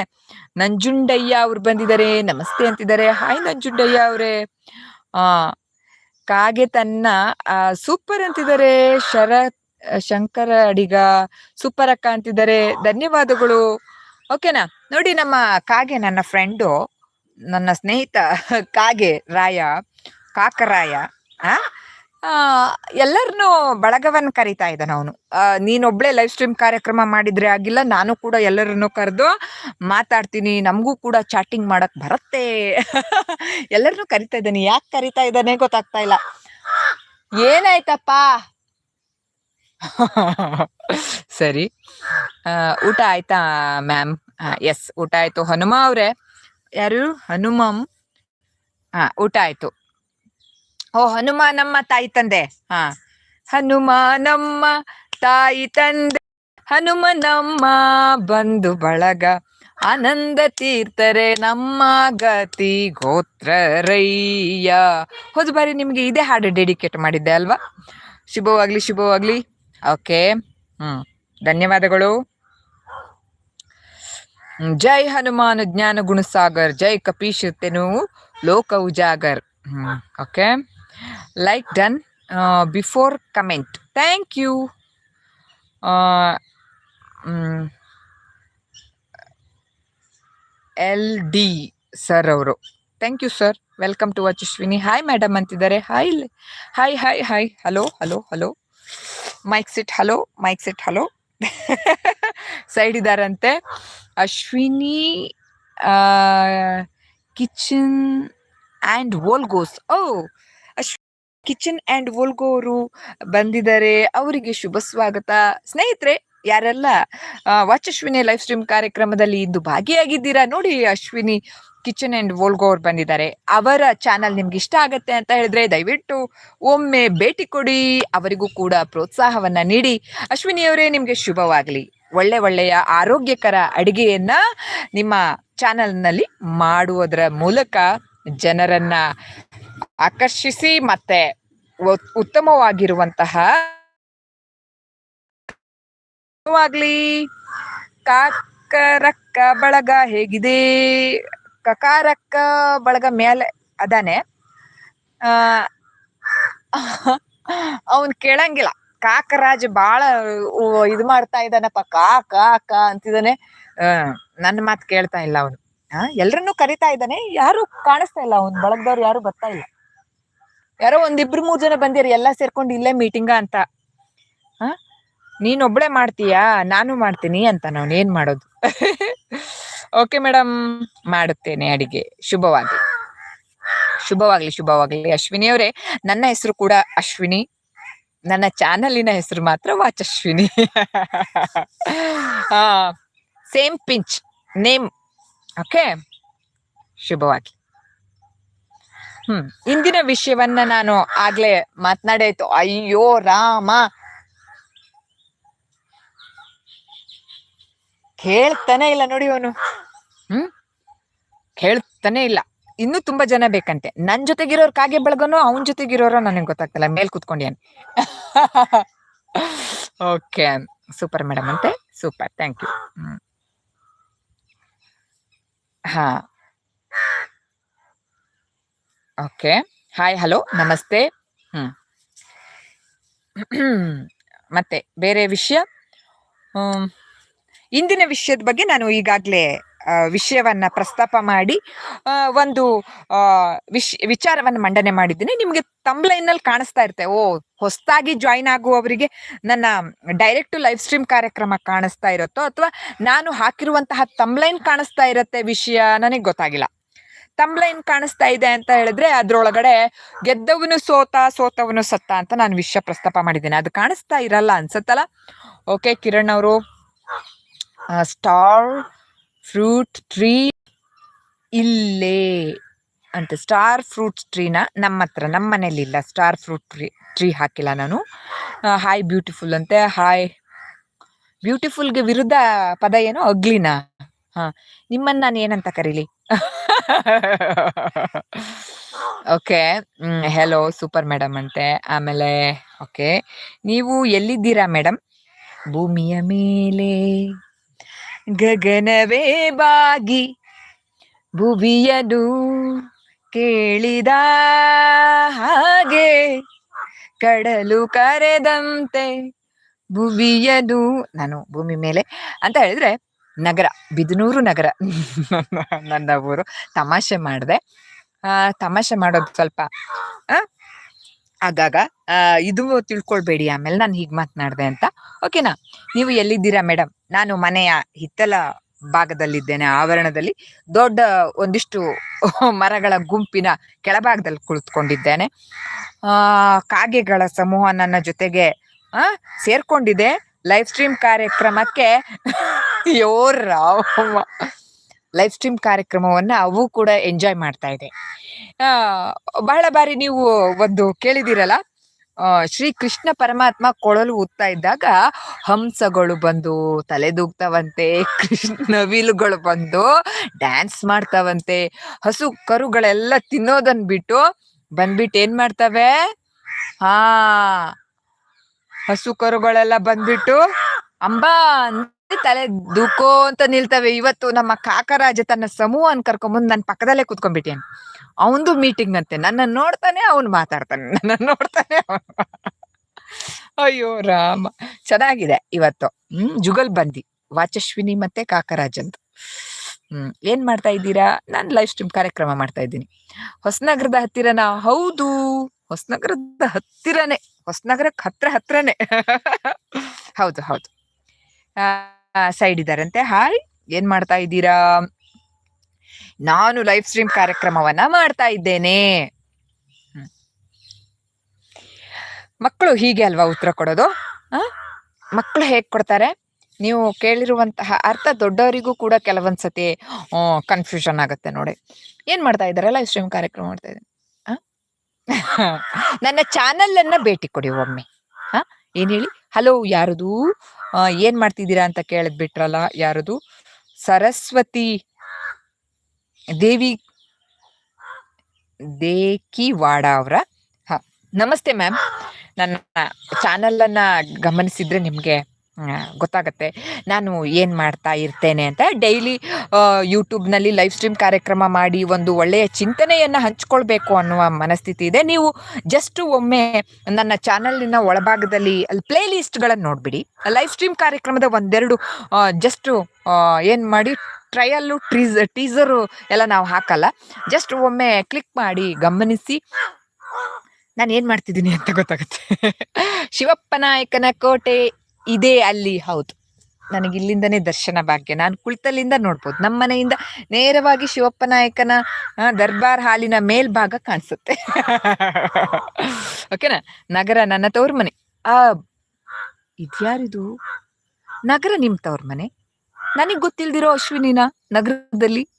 Nanjundaiah ಅವ್ರು ಬಂದಿದ್ದಾರೆ ನಮಸ್ತೆ ಅಂತಿದ್ದಾರೆ ಹಾಯ್ ನಂಜುಂಡಯ್ಯ ಅವರೇ. ಆ, ಕಾಗೆ ತನ್ನ ಸೂಪರ್ ಅಂತಿದ್ದಾರೆ ಶರತ್, ಶಂಕರ ಅಡಿಗ ಸೂಪರ್ ಅಕ್ಕ ಅಂತಿದ್ದಾರೆ ಧನ್ಯವಾದಗಳು. ಓಕೆನಾ ನೋಡಿ ನಮ್ಮ ಕಾಗೆ ನನ್ನ ಫ್ರೆಂಡು ನನ್ನ ಸ್ನೇಹಿತ ಕಾಗೆ ರಾಯ, ಕಾಕರಾಯ, ಆ ಎಲ್ಲರನ್ನು ಬಳಗವನ್ನು ಕರಿತಾ ಇದ್ದಾನೆ ಅವನು. ನೀನೊಬ್ಳೆ ಲೈವ್ ಸ್ಟ್ರೀಮ್ ಕಾರ್ಯಕ್ರಮ ಮಾಡಿದ್ರೆ ಆಗಿಲ್ಲ, ನಾನು ಕೂಡ ಎಲ್ಲರನ್ನು ಕರೆದು ಮಾತಾಡ್ತೀನಿ, ನಮಗೂ ಕೂಡ ಚಾಟಿಂಗ್ ಮಾಡಕ್ ಬರುತ್ತೆ. ಎಲ್ಲರನ್ನು ಕರಿತಾ ಇದ್ದಾನೆ, ಯಾಕೆ ಕರಿತಾ ಇದ್ದಾನೆ ಗೊತ್ತಾಗ್ತಾ ಇಲ್ಲ. ಏನಾಯ್ತಪ್ಪ? ಸರಿ. ಊಟ ಆಯ್ತಾ ಮ್ಯಾಮ್ ಎಸ್ ಊಟ ಆಯ್ತು. ಹನುಮ ಅವ್ರೆ, ಯಾರು? ಹನುಮಂ. ಹಾ ಊಟ ಆಯ್ತು. ಓ, ಹನುಮ ನಮ್ಮ ತಾಯಿ ತಂದೆ. ಹಾ ಹನುಮ ನಮ್ಮ ತಾಯಿ ತಂದೆ. ಹನುಮ ನಮ್ಮ ಬಂಧು ಬಳಗ. ಆನಂದ ತೀರ್ಥರೆ ನಮ್ಮ ಗತಿ ಗೋತ್ರರಯ್ಯ. ಹೋದ ಬಾರಿ ನಿಮ್ಗೆ ಇದೇ ಹಾಡು ಡೆಡಿಕೇಟ್ ಮಾಡಿದ್ದೆ ಅಲ್ವಾ? ಶುಭವಾಗ್ಲಿ ಶುಭವಾಗ್ಲಿ. ಓಕೆ ಹ್ಮ್. ಧನ್ಯವಾದಗಳು. ಜೈ ಹನುಮಾನ್ ಜ್ಞಾನ ಗುಣಸಾಗರ್, ಜೈ ಕಪೀಶ್ ತೆನು ಲೋಕ ಉಜಾಗರ್. Okay like done before comment thank you L D sir ಅವರು. Thank you sir welcome to Ashwini hi madam ಅಂತಿದ್ದಾರೆ. Hi hi hi hi hello hello hello mic sit hello mic sit hello side ಇದಾರಂತೆ. Ashwini kitchen and vlogs. Oh kitchen and vlog ಅವರು ಬಂದಿದ್ದಾರೆ. ಅವರಿಗೆ ಶುಭ ಸ್ವಾಗತ. ಸ್ನೇಹಿತರೆ, ಯಾರೆಲ್ಲ watch Ashwini live stream ಕಾರ್ಯಕ್ರಮದಲ್ಲಿ ಇದ್ದು ಭಾಗಿಯಾಗಿದ್ದೀರಾ? ನೋಡಿ, ಅಶ್ವಿನಿ ಕಿಚನ್ ಅಂಡ್ ವೋಲ್ಗೋ ಅವ್ರು ಬಂದಿದ್ದಾರೆ. ಅವರ ಚಾನಲ್ ನಿಮ್ಗೆ ಇಷ್ಟ ಆಗುತ್ತೆ ಅಂತ ಹೇಳಿದ್ರೆ ದಯವಿಟ್ಟು ಒಮ್ಮೆ ಭೇಟಿ ಕೊಡಿ. ಅವರಿಗೂ ಕೂಡ ಪ್ರೋತ್ಸಾಹವನ್ನ ನೀಡಿ. ಅಶ್ವಿನಿ ಅವರೇ, ನಿಮ್ಗೆ ಶುಭವಾಗಲಿ. ಒಳ್ಳೆ ಒಳ್ಳೆಯ ಆರೋಗ್ಯಕರ ಅಡಿಗೆಯನ್ನ ನಿಮ್ಮ ಚಾನಲ್ನಲ್ಲಿ ಮಾಡುವುದರ ಮೂಲಕ ಜನರನ್ನ ಆಕರ್ಷಿಸಿ ಮತ್ತೆ ಉತ್ತಮವಾಗಿರುವಂತಹ ಕಾಕರಕ್ಕ ಬಳಗ ಹೇಗಿದೆ? ಕಕಾರಕ್ಕ ಬಳಗ ಮೇಲೆ ಅದಾನೆ. ಆ, ಅವನ್ ಕೇಳಂಗಿಲ್ಲ. ಕಾಕರಾಜ್ ಬಾಳ ಇದು ಮಾಡ್ತಾ ಇದ್ದಾನಪ್ಪ ಕಾ ಕಾ ಕಾ ಅಂತಿದ್ದಾನೆ ನನ್ನ ಮಾತು ಕೇಳ್ತಾ ಇಲ್ಲ ಅವನು. ಎಲ್ರನ್ನೂ ಕರಿತಾ ಇದ್ದಾನೆ ಯಾರು ಕಾಣಿಸ್ತಾ ಇಲ್ಲ ಅವ್ನ್. ಬಳಗದವ್ರು ಯಾರು ಬರ್ತಾ ಇಲ್ಲ. ಯಾರೋ ಒಂದಿಬ್ರು ಮೂರ್ ಜನ ಬಂದಿರಿ ಎಲ್ಲ ಸೇರ್ಕೊಂಡು ಇಲ್ಲೇ ಮೀಟಿಂಗ ಅಂತ. ಹ ನೀನ್ ಒಬ್ಳೆ ಮಾಡ್ತೀಯಾ? ನಾನು ಮಾಡ್ತೀನಿ ಅಂತ ನಾವ್ ಏನ್ ಮಾಡೋದು? ಓಕೆ ಮೇಡಮ್ ಮಾಡುತ್ತೇನೆ ಅಡಿಗೆ. ಶುಭವಾಗಿ ಶುಭವಾಗ್ಲಿ ಶುಭವಾಗ್ಲಿ. ಅಶ್ವಿನಿ ಅವರೇ, ನನ್ನ ಹೆಸರು ಕೂಡ ಅಶ್ವಿನಿ. ನನ್ನ ಚಾನಲಿನ ಹೆಸರು ಮಾತ್ರ watch Ashwini same pinch name okay ಶುಭವಾಗಿ ಹ್ಮ್, ಇಂದಿನ ವಿಷಯವನ್ನ ನಾನು ಆಗ್ಲೇ ಮಾತನಾಡಾಯ್ತು ಅಯ್ಯೋ, ರಾಮ. ಕೇಳ್ತಾನೆ ಇಲ್ಲ ನೋಡಿ ಅವನು. ಹ್ಮ್? ಕೇಳ್ತಾನೆ ಇಲ್ಲ. ಇನ್ನೂ ತುಂಬಾ ಜನ ಬೇಕಂತೆ. ನನ್ ಜೊತೆಗಿರೋರ್ ಕಾಗೆ ಬೆಳಗನು ಅವನ್ ಜೊತೆಗಿರೋರೋ ನನಗೆ ಗೊತ್ತಾಗ್ತಲ್ಲ. ಮೇಲ್ ಕುತ್ಕೊಂಡ್ಯಾನ ಓಕೆ. ಸೂಪರ್ ಮೇಡಮ್ ಅಂತೆ. ಸೂಪರ್. Thank you. ಹಾ. ಓಕೆ. Hi hello. ನಮಸ್ತೆ. ಹ್ಮ್. ಮತ್ತೆ ಬೇರೆ ವಿಷಯ? ಹ್ಮ್, ಇಂದಿನ ವಿಷಯದ ಬಗ್ಗೆ ನಾನು ಈಗಾಗಲೇ ವಿಷಯವನ್ನ ಪ್ರಸ್ತಾಪ ಮಾಡಿ ಒಂದು ವಿಷ, ವಿಚಾರವನ್ನು ಮಂಡನೆ ಮಾಡಿದ್ದೀನಿ. ನಿಮಗೆ ತಂಬ್ಲೈನಲ್ಲಿ ಕಾಣಿಸ್ತಾ ಇರುತ್ತೆ. ಓ ಹೊಸ್ತಾಗಿ ಜಾಯಿನ್ ಆಗುವವರಿಗೆ ನನ್ನ ಡೈರೆಕ್ಟ್ ಲೈವ್ ಸ್ಟ್ರೀಮ್ ಕಾರ್ಯಕ್ರಮ ಕಾಣಿಸ್ತಾ ಇರುತ್ತೋ ಅಥವಾ ನಾನು ಹಾಕಿರುವಂತಹ ತಂಬ್ಲೈನ್ ಕಾಣಿಸ್ತಾ ಇರುತ್ತೆ ವಿಷಯ ನನಗೆ ಗೊತ್ತಾಗಿಲ್ಲ. ತಂಬ್ಲೈನ್ ಕಾಣಿಸ್ತಾ ಇದೆ ಅಂತ ಹೇಳಿದ್ರೆ ಅದರೊಳಗಡೆ ಗೆದ್ದವನು ಸೋತ, ಸೋತವನು ಸತ್ತ ಅಂತ ನಾನು ವಿಷಯ ಪ್ರಸ್ತಾಪ ಮಾಡಿದ್ದೀನಿ. ಅದು ಕಾಣಿಸ್ತಾ ಇರಲ್ಲ ಅನ್ಸತ್ತಲ್ಲ? ಓಕೆ, ಕಿರಣ್ ಅವರು. ಸ್ಟಾರ್ ಫ್ರೂಟ್ ಟ್ರೀ ಇಲ್ಲೇ ಅಂತ ಸ್ಟಾರ್ ಫ್ರೂಟ್ ಟ್ರೀನ ನಮ್ಮ ಹತ್ರ, ನಮ್ಮ ಮನೇಲಿ ಇಲ್ಲ. ಸ್ಟಾರ್ ಫ್ರೂಟ್ ಟ್ರೀ ಟ್ರೀ ಹಾಕಿಲ್ಲ ನಾನು. ಹಾಯ್ ಬ್ಯೂಟಿಫುಲ್ ಅಂತೆ. ಹಾಯ್ ಬ್ಯೂಟಿಫುಲ್ಗೆ ವಿರುದ್ಧ ಪದ ಏನು? ಅಗ್ಲಿನಾ ಹಾ. ನಿಮ್ಮನ್ನ ನಾನು ಏನಂತ ಕರೀಲಿ? ಓಕೆ ಹೆಲೋ ಸೂಪರ್ ಮೇಡಮ್ ಅಂತೆ. ಆಮೇಲೆ ಓಕೆ ನೀವು ಎಲ್ಲಿದ್ದೀರಾ ಮೇಡಮ್ ಭೂಮಿಯ ಮೇಲೆ. ಗಗನವೇ ಬಾಗಿ ಭುವಿಯನು ಕೇಳಿದ ಹಾಗೆ ಕಡಲು ಕರೆದಂತೆ ಭುವಿಯನು ನಾನು ಭೂಮಿ ಮೇಲೆ ಅಂತ ಹೇಳಿದ್ರೆ ನಗರ, ಬಿದನೂರು ನಗರ. ನನ್ನ ಊರು. ತಮಾಷೆ ಮಾಡಿದೆ. ತಮಾಷೆ ಮಾಡೋದು ಸ್ವಲ್ಪ, ಆ ಆಗಾಗ ಇದು ತಿಳ್ಕೊಳ್ಬೇಡಿ, ಆಮೇಲೆ ನಾನು ಹೀಗೆ ಮಾತನಾಡಿದೆ ಅಂತ. ಓಕೆನಾ? ನೀವು ಎಲ್ಲಿದ್ದೀರಾ ಮೇಡಮ್ ನಾನು ಮನೆಯ ಹಿತ್ತಲ ಭಾಗದಲ್ಲಿದ್ದೇನೆ ಆವರಣದಲ್ಲಿ. ದೊಡ್ಡ ಒಂದಿಷ್ಟು ಮರಗಳ ಗುಂಪಿನ ಕೆಳಭಾಗದಲ್ಲಿ ಕುಳಿತುಕೊಂಡಿದ್ದೇನೆ. ಕಾಗೆಗಳ ಸಮೂಹ ನನ್ನ ಜೊತೆಗೆ, ಆ, ಸೇರ್ಕೊಂಡಿದೆ. ಲೈವ್ ಸ್ಟ್ರೀಮ್ ಕಾರ್ಯಕ್ರಮಕ್ಕೆ. ಯೋರ್ ರಾಮ ಲೈವ್ ಸ್ಟ್ರೀಮ್ ಕಾರ್ಯಕ್ರಮವನ್ನ ಅವು ಕೂಡ ಎಂಜಾಯ್ ಮಾಡ್ತಾ ಇದೆ. ಬಹಳ ಬಾರಿ ನೀವು ಒಂದು ಕೇಳಿದಿರಲ್ಲ ಶ್ರೀ ಕೃಷ್ಣ ಪರಮಾತ್ಮ ಕೊಳಲು ಊದ್ತಾ ಇದ್ದಾಗ ಹಂಸಗಳು ಬಂದು ತಲೆದೂಗ್ತವಂತೆ, ಕೃಷ್ಣ ನವಿಲುಗಳು ಬಂದು ಡ್ಯಾನ್ಸ್ ಮಾಡ್ತಾವಂತೆ, ಹಸು ಕರುಗಳೆಲ್ಲ ತಿನ್ನೋದನ್ ಬಿಟ್ಟು ಬಂದ್ಬಿಟ್ಟು ಏನ್ ಮಾಡ್ತವೆ? ಹಾ, ಹಸು ಕರುಗಳೆಲ್ಲ ಬಂದ್ಬಿಟ್ಟು ಅಂಬಾ ತಲೆ ದುಕೋ ಅಂತ ನಿಲ್ತವೆ. ಇವತ್ತು ನಮ್ಮ ಕಾಕರಾಜ ತನ್ನ ಸಮೂಹನ್ ಕರ್ಕೊಂಬಂದು ನನ್ನ ಪಕ್ಕದಲ್ಲೇ ಕುತ್ಕೊಂಡ್ಬಿಟ್ಟೇನು ಅವಂದು ಮೀಟಿಂಗ್ ಅಂತೆ. ನನ್ನ ನೋಡ್ತಾನೆ, ಅವನು ಮಾತಾಡ್ತಾನೆ. ನನ್ನ ನೋಡ್ತಾನೆ ಅಯ್ಯೋ, ರಾಮ. ಚೆನ್ನಾಗಿದೆ ಇವತ್ತು. ಹ್ಮ್, ಜುಗಲ್ ಬಂದಿ. ವಾಚಶ್ವಿನಿ ಮತ್ತೆ ಕಾಕರಾಜ್ ಅಂತ. ಹ್ಮ್, ಏನ್ ಮಾಡ್ತಾ ಇದ್ದೀರಾ? ನಾನು ಲೈವ್ ಸ್ಟ್ರೀಮ್ ಕಾರ್ಯಕ್ರಮ ಮಾಡ್ತಾ ಇದ್ದೀನಿ. ಹೊಸನಗರದ ಹತ್ತಿರನಾ? ಹೌದು. ಹೊಸನಗರದ ಹತ್ತಿರನೇ. ಹೊಸನಗರಕ್ಕೆ ಹತ್ರ ಹತ್ರನೇ. ಹೌದು ಹೌದು. ಸೈಡ್ ಇದಾರಂತೆ. ಹಾಯ್ ಏನ್ ಮಾಡ್ತಾ ಇದ್ದೀರಾ? ನಾನು ಲೈವ್ ಸ್ಟ್ರೀಮ್ ಕಾರ್ಯಕ್ರಮವನ್ನ ಮಾಡ್ತಾ ಇದ್ದೇನೆ. ಮಕ್ಕಳು ಹೀಗೆ ಅಲ್ವಾ ಉತ್ತರ ಕೊಡೋದು? ಮಕ್ಕಳು ಹೇಗ್ ಕೊಡ್ತಾರೆ? ನೀವು ಕೇಳಿರುವಂತಹ ಅರ್ಥ ದೊಡ್ಡವರಿಗೂ ಕೂಡ ಕೆಲವೊಂದ್ಸತಿ ಕನ್ಫ್ಯೂಷನ್ ಆಗುತ್ತೆ ನೋಡಿ. ಏನ್ ಮಾಡ್ತಾ ಇದ್ದಾರೆ? ಲೈವ್ ಸ್ಟ್ರೀಮ್ ಕಾರ್ಯಕ್ರಮ ಮಾಡ್ತಾ ಇದ್ದೀನಿ ನನ್ನ ಚಾನಲ್ ಅನ್ನ ಭೇಟಿ ಕೊಡಿ ಒಮ್ಮೆ. ಹಾ ಏನ್ ಹೇಳಿ? ಹಲೋ, ಯಾರದು? ಏನ್ ಮಾಡ್ತಿದ್ದೀರಾ ಅಂತ ಕೇಳದ್ ಬಿಟ್ರಲ್ಲ, ಯಾರದು? ಸರಸ್ವತಿ ದೇವಿ ದೇಕಿವಾಡ ಅವರ? ಹ, ನಮಸ್ತೆ ಮ್ಯಾಮ್. ನನ್ನ ಚಾನಲ್ ಅನ್ನ ಗಮನಿಸಿದ್ರೆ ನಿಮಗೆ ಗೊತ್ತಾಗತ್ತೆ. ನಾನು ಏನು ಮಾಡ್ತಾ ಇರ್ತೇನೆ ಅಂತ ಡೈಲಿ ಯೂಟ್ಯೂಬ್ನಲ್ಲಿ ಲೈವ್ ಸ್ಟ್ರೀಮ್ ಕಾರ್ಯಕ್ರಮ ಮಾಡಿ ಒಂದು ಒಳ್ಳೆಯ ಚಿಂತನೆಯನ್ನು ಹಂಚ್ಕೊಳ್ಬೇಕು ಅನ್ನುವ ಮನಸ್ಥಿತಿ ಇದೆ. ನೀವು ಜಸ್ಟ್ ಒಮ್ಮೆ ನನ್ನ ಚಾನಲ್ನ ಒಳಭಾಗದಲ್ಲಿ ಅಲ್ಲಿ ಪ್ಲೇ ಲಿಸ್ಟ್ಗಳನ್ನು ನೋಡಿಬಿಡಿ. ಲೈವ್ ಸ್ಟ್ರೀಮ್ ಕಾರ್ಯಕ್ರಮದ ಒಂದೆರಡು ಜಸ್ಟು ಏನು ಮಾಡಿ ಟ್ರಯಲ್ಲು ಟ್ರೀಸ್ ಟೀಸರು ಎಲ್ಲ ನಾವು ಹಾಕಲ್ಲ. ಜಸ್ಟ್ ಒಮ್ಮೆ ಕ್ಲಿಕ್ ಮಾಡಿ ಗಮನಿಸಿ. ನಾನು ಏನು ಮಾಡ್ತಿದ್ದೀನಿ ಅಂತ ಗೊತ್ತಾಗುತ್ತೆ. ಶಿವಪ್ಪ ನಾಯಕನ ಕೋಟೆ ಇದೆ ಅಲ್ಲಿ, ಹೌದು. ನನಗೆ ಇಲ್ಲಿಂದನೇ ದರ್ಶನ ಭಾಗ್ಯ. ನಾನು ಕುಳಿತಲ್ಲಿಂದ ನೋಡ್ಬೋದು. ನಮ್ಮ ಮನೆಯಿಂದ ನೇರವಾಗಿ ಶಿವಪ್ಪ ನಾಯಕನ ದರ್ಬಾರ್ ಹಾಲಿನ ಮೇಲ್ಭಾಗ ಕಾಣಿಸುತ್ತೆ. ಓಕೆನಾ ನಗರ ನನ್ನ ತವ್ರ ಮನೆ. ಆ, ಇದ್ಯಾರಿದು? ನಗರ ನಿಮ್ ತವ್ರ ಮನೆ? ನನಗೆ ಗೊತ್ತಿಲ್ದಿರೋ ಅಶ್ವಿನಿನ ನಗರದಲ್ಲಿ?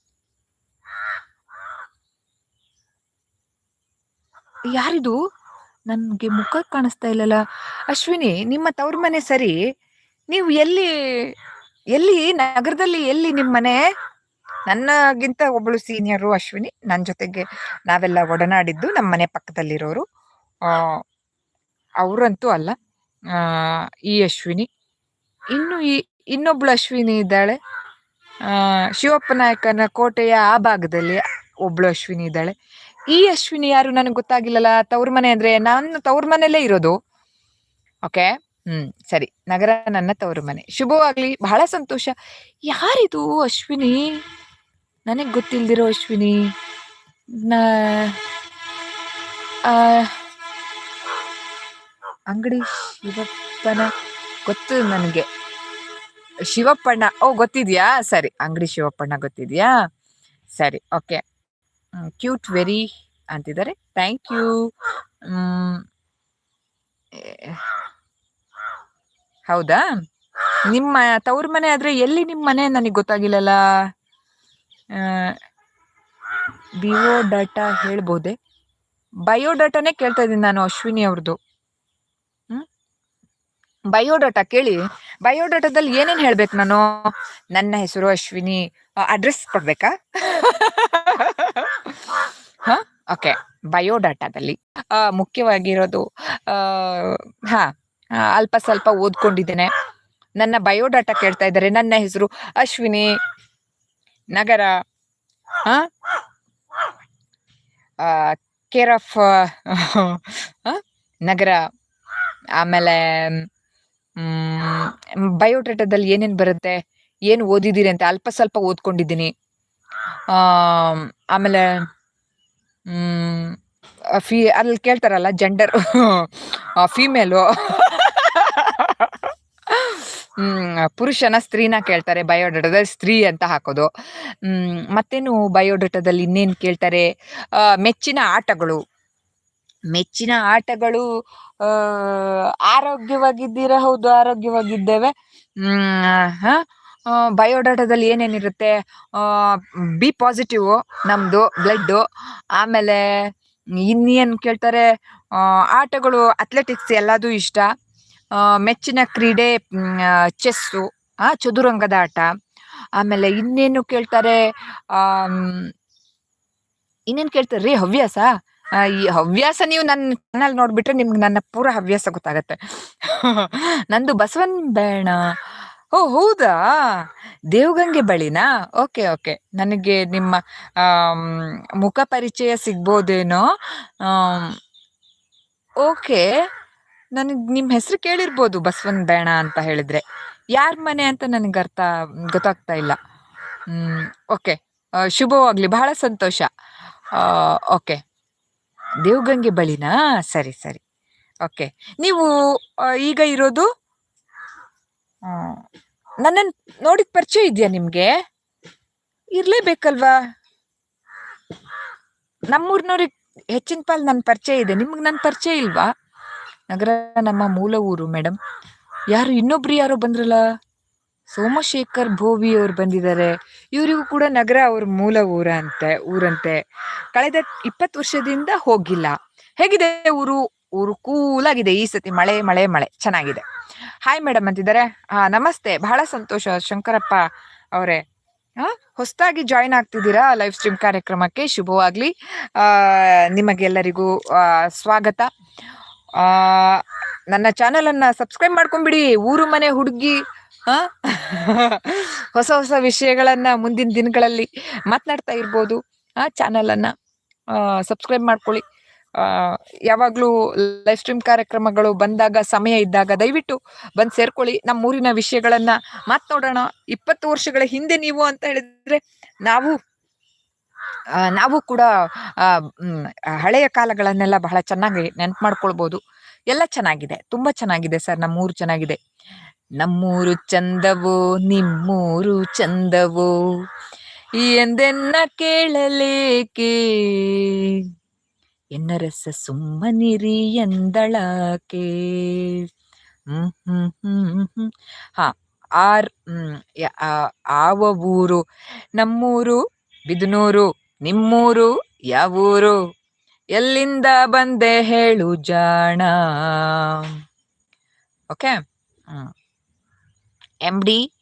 ಯಾರಿದು? ನನ್ಗೆ ಮುಖ ಕಾಣಿಸ್ತಾ ಇಲ್ಲಲ್ಲ. ಅಶ್ವಿನಿ, ನಿಮ್ಮ ತವ್ರ ಮನೆ ಸರಿ? ನೀವು ಎಲ್ಲಿ ಎಲ್ಲಿ ನಗರದಲ್ಲಿ ಎಲ್ಲಿ ನಿಮ್ಮ ಮನೆ? ನನ್ನಗಿಂತ ಒಬ್ಬಳು ಸೀನಿಯರು ಅಶ್ವಿನಿ ನನ್ನ ಜೊತೆಗೆ ನಾವೆಲ್ಲ ಒಡನಾಡಿದ್ದು ನಮ್ಮ ಮನೆ ಪಕ್ಕದಲ್ಲಿರೋರು. ಅವರಂತೂ ಅಲ್ಲ. ಈ ಅಶ್ವಿನಿ. ಇನ್ನು ಈ, ಇನ್ನೊಬ್ಳು ಅಶ್ವಿನಿ ಇದ್ದಾಳೆ. ಶಿವಪ್ಪ ನಾಯಕನ ಕೋಟೆಯ ಆ ಭಾಗದಲ್ಲಿ ಒಬ್ಳು ಅಶ್ವಿನಿ ಇದ್ದಾಳೆ. ಈ ಅಶ್ವಿನಿ ಯಾರು ನನಗೆ ಗೊತ್ತಾಗಿಲ್ಲಲ್ಲ? ತವ್ರ ಮನೆ ಅಂದ್ರೆ ನಾನು ತವ್ರ ಮನೆಯಲ್ಲೇ ಇರೋದು. ಓಕೆ ಹ್ಮ್, ಸರಿ. ನಗರ ನನ್ನ ತವ್ರ ಮನೆ. ಶುಭವಾಗ್ಲಿ ಬಹಳ ಸಂತೋಷ. ಯಾರಿದು ಅಶ್ವಿನಿ? ನನಗೆ ಗೊತ್ತಿಲ್ದಿರೋ ಅಶ್ವಿನಿ. ನಾ ಅಂಗಡಿ ಶಿವಪ್ಪನ ಗೊತ್ತು ನನಗೆ. ಶಿವಪ್ಪಣ್ಣ. ಓ, ಗೊತ್ತಿದ್ಯಾ? ಸರಿ. ಅಂಗಡಿ ಶಿವಪ್ಪಣ್ಣ ಗೊತ್ತಿದ್ಯಾ? ಸರಿ. ಓಕೆ ಕ್ಯೂಟ್ ವೆರಿ ಅಂತಿದ್ದಾರೆ. ಥ್ಯಾಂಕ್ ಯು ಹೌದಾ? ನಿಮ್ಮ ತವ್ರ ಮನೆ ಆದ್ರೆ ಎಲ್ಲಿ ನಿಮ್ಮ ಮನೆ ನನಗೆ ಗೊತ್ತಾಗಿಲ್ಲಲ್ಲ? BO data ಹೇಳ್ಬೋದೆ. ಬಯೋಡಾಟಾನೇ ಕೇಳ್ತಾ ಇದ್ದೀನಿ ನಾನು ಅಶ್ವಿನಿ ಅವ್ರದ್ದು ಬಯೋಡಾಟಾ ಕೇಳಿ. ಬಯೋಡಾಟಾದಲ್ಲಿ ಏನೇನು ಹೇಳ್ಬೇಕು ನಾನು? ನನ್ನ ಹೆಸರು ಅಶ್ವಿನಿ. ಅಡ್ರೆಸ್ ಕೊಡ್ಬೇಕಾ? ಓಕೆ ಬಯೋಡಾಟಾದಲ್ಲಿ ಮುಖ್ಯವಾಗಿರೋದು ಹಾ ಅಲ್ಪ ಸ್ವಲ್ಪ ಓದ್ಕೊಂಡಿದ್ದೇನೆ. ನನ್ನ ಬಯೋಡಾಟಾ ಕೇಳ್ತಾ ಇದ್ದಾರೆ. ನನ್ನ ಹೆಸರು ಅಶ್ವಿನಿ ನಗರ ಕೇರ್ ಆಫ್ ನಗರ. ಆಮೇಲೆ ಬಯೋಡಾಟಾದಲ್ಲಿ ಏನೇನು ಬರುತ್ತೆ? ಏನು ಓದಿದ್ದೀರಿ ಅಂತ ಅಲ್ಪ ಸ್ವಲ್ಪ ಓದ್ಕೊಂಡಿದ್ದೀನಿ. ಆಮೇಲೆ ಫೀ ಅಲ್ಲಿ ಕೇಳ್ತಾರಲ್ಲ ಜೆಂಡರ್ ಫೀಮೇಲು ಪುರುಷನ ಸ್ತ್ರೀನ ಕೇಳ್ತಾರೆ ಬಯೋಡಾಟದಲ್ಲಿ ಸ್ತ್ರೀ ಅಂತ ಹಾಕೋದು. ಹ್ಮ್ ಮತ್ತೇನು ಬಯೋಡಾಟಾದಲ್ಲಿ ಇನ್ನೇನು ಕೇಳ್ತಾರೆ? ಮೆಚ್ಚಿನ ಆಟಗಳು. ಮೆಚ್ಚಿನ ಆಟಗಳು ಆರೋಗ್ಯವಾಗಿದ್ದೀರಾ? ಹೌದು ಆರೋಗ್ಯವಾಗಿದ್ದೇವೆ. ಮ್, ಹ ಆ, ಬಯೋಡಾಟಾದಲ್ಲಿ ಏನೇನಿರುತ್ತೆ? ಬಿ ಪಾಸಿಟಿವ್ ನಮ್ಮದು ಬ್ಲಡ್ಡು. ಆಮೇಲೆ ಇನ್ನೇನು ಕೇಳ್ತಾರೆ? ಆಟಗಳು, ಅಥ್ಲೆಟಿಕ್ಸ್ ಎಲ್ಲದೂ ಇಷ್ಟ. ಮೆಚ್ಚಿನ ಕ್ರೀಡೆ ಚೆಸ್ಸು ಚದುರಂಗದ ಆಟ. ಆಮೇಲೆ ಇನ್ನೇನು ಕೇಳ್ತಾರೆ? ಇನ್ನೇನು ಕೇಳ್ತಾರೆ? ರೀ, ಹವ್ಯಾಸ. ಈ ಹವ್ಯಾಸ ನೀವು ನನ್ನ ಚಾನಲ್ ನೋಡ್ಬಿಟ್ರೆ ನಿಮ್ಗೆ ನನ್ನ ಪೂರ ಹವ್ಯಾಸ ಗೊತ್ತಾಗತ್ತೆ. ನಂದು ಬಸವನ್ ಬೇಣ. ಓ, ಹೌದಾ? ದೇವ್ಗಂಗೆ ಬಳಿನಾ? Okay okay. ನನಗೆ ನಿಮ್ಮ ಮುಖ ಪರಿಚಯ ಸಿಗ್ಬೋದೇನೋ? ಓಕೆ. ನನಗೆ ನಿಮ್ಮ ಹೆಸರು ಕೇಳಿರ್ಬೋದು, ಬಸವನ್ ಬೇಣ ಅಂತ ಹೇಳಿದ್ರೆ. ಯಾರ ಮನೆ ಅಂತ ನನಗೆ ಅರ್ಥ, ಗೊತ್ತಾಗ್ತಾ ಇಲ್ಲ. ಓಕೆ. ಶುಭವಾಗಲಿ, ಬಹಳ ಸಂತೋಷ. ಓಕೆ. ದೇವ್ಗಂಗೆ ಬಳಿನಾ? ಸರಿ ಸರಿ. ಓಕೆ. ನೀವು ಈಗ ಇರೋದು? ನನ್ನನ್ನು ನೋಡಿದ ಪರಿಚಯ ಇದೆಯಾ ನಿಮಗೆ? ಇರಲೇಬೇಕಲ್ವಾ ನಮ್ಮೂರಿನವ್ರಿಗೆ ಹೆಚ್ಚಿನ ಪಾಲ್ ನನ್ನ ಪರಿಚಯ ಇದೆ. ನಿಮ್ಗೆ ನನ್ನ ಪರಿಚಯ ಇಲ್ವಾ? ನಗರ ನಮ್ಮ ಮೂಲ ಊರು ಮೇಡಮ್ ಯಾರು ಇನ್ನೊಬ್ರು ಯಾರೋ ಬಂದ್ರಲ್ಲ? ಸೋಮಶೇಖರ್ ಭೋವಿ ಅವ್ರು ಬಂದಿದ್ದಾರೆ ಇವರಿಗೂ ಕೂಡ ನಗರ ಅವ್ರ ಮೂಲ ಊರ ಅಂತೆ ಊರಂತೆ. ಕಳೆದ ಇಪ್ಪತ್ತು ವರ್ಷದಿಂದ ಹೋಗಿಲ್ಲ. ಹೇಗಿದೆ ಊರು? ಊರು ಕೂಲ್ ಆಗಿದೆ ಈ ಸತಿ ಮಳೆ ಮಳೆ ಮಳೆ. ಚೆನ್ನಾಗಿದೆ. ಹಾಯ್ ಮೇಡಮ್ ಅಂತಿದ್ದಾರೆ. ಹಾ ನಮಸ್ತೆ. ಬಹಳ ಸಂತೋಷ ಶಂಕರಪ್ಪ ಅವರೇ. ಹಾ ಹೊಸದಾಗಿ ಜಾಯಿನ್ ಆಗ್ತಿದ್ದೀರಾ ಲೈವ್ ಸ್ಟ್ರೀಮ್ ಕಾರ್ಯಕ್ರಮಕ್ಕೆ? ಶುಭವಾಗ್ಲಿ. ಆ, ನಿಮಗೆಲ್ಲರಿಗೂ ಸ್ವಾಗತ. ಆ, ನನ್ನ ಚಾನೆಲ್ ಅನ್ನ ಸಬ್ಸ್ಕ್ರೈಬ್ ಮಾಡ್ಕೊಂಡ್ಬಿಡಿ ಊರು, ಮನೆ, ಹುಡುಗಿ ಹೊಸ ಹೊಸ ವಿಷಯಗಳನ್ನ ಮುಂದಿನ ದಿನಗಳಲ್ಲಿ ಮಾತನಾಡ್ತಾ ಇರ್ಬೋದು. ಆ ಚಾನೆಲ್ ಅನ್ನ ಸಬ್ಸ್ಕ್ರೈಬ್ ಮಾಡ್ಕೊಳ್ಳಿ. ಯಾವಾಗ್ಲೂ ಲೈವ್ ಸ್ಟ್ರೀಮ್ ಕಾರ್ಯಕ್ರಮಗಳು ಬಂದಾಗ ಸಮಯ ಇದ್ದಾಗ ದಯವಿಟ್ಟು ಬಂದು ಸೇರ್ಕೊಳ್ಳಿ. ನಮ್ಮ ಊರಿನ ವಿಷಯಗಳನ್ನ ಮಾತನಾಡೋಣ ಇಪ್ಪತ್ತು ವರ್ಷಗಳ ಹಿಂದೆ ನೀವು ಅಂತ ಹೇಳಿದ್ರೆ ನಾವು ನಾವು ಕೂಡ ಹಳೆಯ ಕಾಲಗಳನ್ನೆಲ್ಲ ಬಹಳ ಚೆನ್ನಾಗಿ ನೆನಪು ಮಾಡ್ಕೊಳ್ಬೋದು. ಎಲ್ಲ ಚೆನ್ನಾಗಿದೆ. ತುಂಬಾ ಚೆನ್ನಾಗಿದೆ ಸರ್. ನಮ್ಮೂರು ಚೆನ್ನಾಗಿದೆ. ನಮ್ಮೂರು ಚಂದವೋ, ನಿಮ್ಮೂರು ಚಂದವೋ. ಎಂದೆನ್ನ ಕೇಳಲೇಕೆ? ಎನ್ನ ರಸ ಸುಮ್ಮನಿರಿ ಎಂದಳಾಕೆ? ಹ್ಮ್ ಹ್ಮ್ ಹ್ಮ್ ಹಾ, ಆರ್ ಆವ ಊರು ನಮ್ಮೂರು, ಬಿದನೂರು, ನಿಮ್ಮೂರು, ಯಾವೂರು? ಎಲ್ಲಿಂದ ಬಂದೆ ಹೇಳು ಜಾಣ. ಓಕೆ? ಎಂ ಡಿ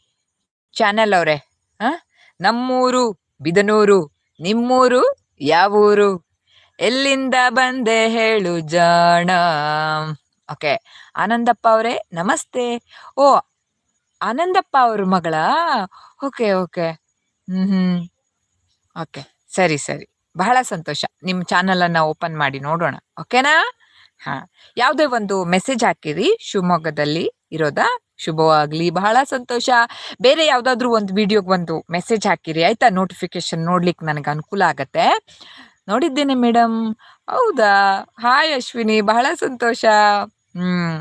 ಚಾನೆಲ್ ಅವರೇ. ಹ? ನಮ್ಮೂರು, ಬಿದನೂರು, ನಿಮ್ಮೂರು, ಯಾವೂರು? ಎಲ್ಲಿಂದ ಬಂದೆ ಹೇಳು ಜಾಣ. ಓಕೆ, ಆನಂದಪ್ಪ ಅವರೇ, ನಮಸ್ತೆ. ಓ, ಆನಂದಪ್ಪ ಅವ್ರ ಮಗಳಾ? Okay okay. ಹ್ಮ್ ಹ್ಮ್. ಓಕೆ, ಸರಿ ಸರಿ. ಬಹಳ ಸಂತೋಷ. ನಿಮ್ಮ ಚಾನಲ್ ಅನ್ನ ಓಪನ್ ಮಾಡಿ ನೋಡೋಣ. ಓಕೆನಾ? ಹಾ, ಯಾವುದೇ ಒಂದು ಮೆಸೇಜ್ ಹಾಕಿರಿ, ಶಿವಮೊಗ್ಗದಲ್ಲಿ ಇರೋದಾ? ಶುಭವಾಗ್ಲಿ, ಬಹಳ ಸಂತೋಷ. ಬೇರೆ ಯಾವ್ದಾದ್ರು ಒಂದು ವಿಡಿಯೋಗೆ ಒಂದು ಮೆಸೇಜ್ ಹಾಕಿರಿ, ಆಯ್ತಾ? ನೋಟಿಫಿಕೇಶನ್ ನೋಡ್ಲಿಕ್ಕೆ ನನಗೆ ಅನುಕೂಲ ಆಗತ್ತೆ. ನೋಡಿದ್ದೇನೆ ಮೇಡಮ್ ಹೌದಾ? ಹಾಯ್ ಅಶ್ವಿನಿ, ಬಹಳ ಸಂತೋಷ. ಹ್ಮ್.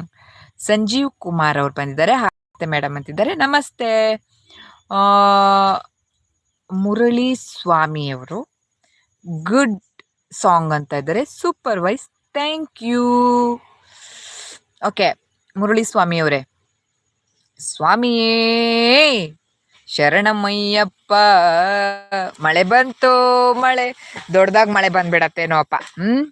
ಸಂಜೀವ್ ಕುಮಾರ್ ಅವ್ರು ಬಂದಿದ್ದಾರೆ. ಹಾಯ್ ಮೇಡಮ್ ಅಂತಿದ್ದಾರೆ. ನಮಸ್ತೆ. ಮುರಳಿ ಸ್ವಾಮಿ ಅವರು ಗುಡ್ ಸಾಂಗ್ ಅಂತ ಇದ್ದಾರೆ. Super wise thank you. Okay Murali Swami ಅವರೇ. ಸ್ವಾಮಿಯೇ! ಶರಣಮಯ್ಯಪ್ಪ, ಮಳೆ ಬಂತು ಮಳೆ, ದೊಡ್ಡದಾಗಿ ಮಳೆ ಬಂದ್ಬಿಡತ್ತೇನೋ ಅಪ್ಪ ಹ್ಮ್?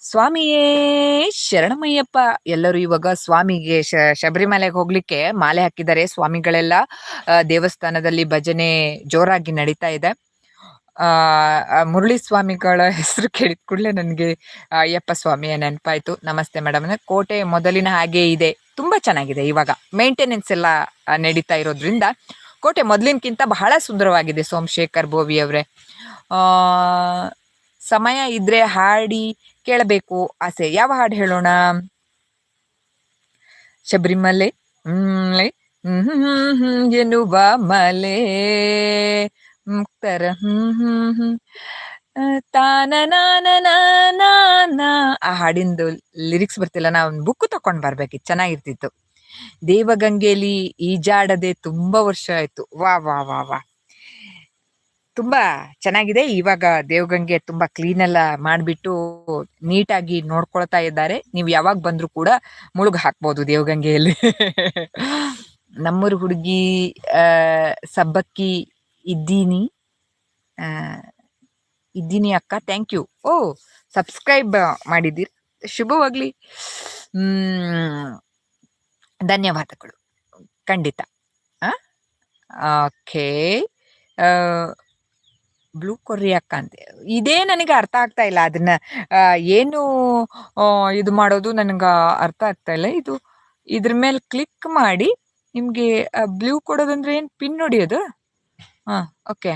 ಸ್ವಾಮಿಯೇ, ಶರಣಮಯ್ಯಪ್ಪ, ಎಲ್ಲರೂ ಇವಾಗ ಸ್ವಾಮಿಗೆ ಶ- ಶಬರಿಮಲೆಗೆ ಹೋಗ್ಲಿಕ್ಕೆ ಮಾಲೆ ಹಾಕಿದ್ದಾರೆ. ಸ್ವಾಮಿಗಳೆಲ್ಲ ದೇವಸ್ಥಾನದಲ್ಲಿ ಭಜನೆ ಜೋರಾಗಿ ನಡೀತಾ ಇದೆ. ಆ ಮುರಳಿ ಸ್ವಾಮಿಗಳ ಹೆಸರು ಕೇಳಿದ ಕೂಡಲೇ ನನಗೆ ಅಯ್ಯಪ್ಪ ಸ್ವಾಮಿಯ ನೆನಪಾಯ್ತು. ನಮಸ್ತೆ ಮೇಡಮ್. ಕೋಟೆ ಮೊದಲಿನ ಹಾಗೆ ಇದೆ. ತುಂಬಾ ಚೆನ್ನಾಗಿದೆ ಇವಾಗ. ಮೇಂಟೆನೆನ್ಸ್ ಎಲ್ಲ ನಡೀತಾ ಇರೋದ್ರಿಂದ ಕೋಟೆ ಮೊದಲಿನಕ್ಕಿಂತ ಬಹಳ ಸುಂದರವಾಗಿದೆ ಸೋಮಶೇಖರ್ ಬೋವಿ ಅವರೇ. ಸಮಯ ಇದ್ರೆ ಹಾಡಿ ಕೇಳಬೇಕು ಆಸೆ. ಯಾವ ಹಾಡು ಹೇಳೋಣ? ಶಬರಿಮಲೆ? ಹ್ಮ್ ಹ್ಮ್ ಎನ್ನುವ ಮಲೆ ಮುಕ್ತರ ಹ್ಮ್ ಹ್ಮ್ ಹ್ಮ್ ನಾನ ಆ ಹಾಡಿಂದು ಲಿರಿಕ್ಸ್ ಬರ್ತಿಲ್ಲ. ನಾವು ಬುಕ್ ತಕೊಂಡ್ ಬರ್ಬೇಕಿತ್ತು. ಚೆನ್ನಾಗಿರ್ತಿತ್ತು. ದೇವಗಂಗೆಲಿ ಈಜಾಡದೆ ತುಂಬಾ ವರ್ಷ ಆಯ್ತು. ವಾ ವಾ ವಾ ವಾ. ತುಂಬಾ ಚೆನ್ನಾಗಿದೆ. ಇವಾಗ ದೇವಗಂಗೆ ತುಂಬಾ ಕ್ಲೀನ್ ಎಲ್ಲ ಮಾಡ್ಬಿಟ್ಟು ನೀಟಾಗಿ ನೋಡ್ಕೊಳ್ತಾ ಇದ್ದಾರೆ. ನೀವು ಯಾವಾಗ ಬಂದ್ರು ಕೂಡ ಮುಳುಗ್ ಹಾಕ್ಬೋದು ದೇವಗಂಗೆಯಲ್ಲಿ. ನಮ್ಮೂರು ಹುಡುಗಿ ಸಬ್ಬಕ್ಕಿ ಇದ್ದೀನಿ. ಇದ್ದೀನಿ ಅಕ್ಕ ಥ್ಯಾಂಕ್ ಯು ಓ ಸಬ್ಸ್ಕ್ರೈಬ್ ಮಾಡಿದ್ದೀರಿ. ಶುಭವಾಗ್ಲಿ. ಹ್ಮ್. ಧನ್ಯವಾದಗಳು. ಖಂಡಿತ. ಓಕೆ. ಬ್ಲೂ ಅಕ್ಕ ಅಂತ ಇದೇ ನನಗೆ ಅರ್ಥ ಆಗ್ತಾ ಇಲ್ಲ. ಅದನ್ನ ಏನು ಇದು ಮಾಡೋದು ನನಗೆ ಅರ್ಥ ಆಗ್ತಾ ಇಲ್ಲ. ಇದು ಇದ್ರ ಮೇಲೆ ಕ್ಲಿಕ್ ಮಾಡಿ ನಿಮಗೆ ಬ್ಲೂ ಕೊಡೋದಂದ್ರೆ ಏನು ಪಿನ್ ಹೊಡಿಯೋದು ಹಾಂ ಓಕೆ.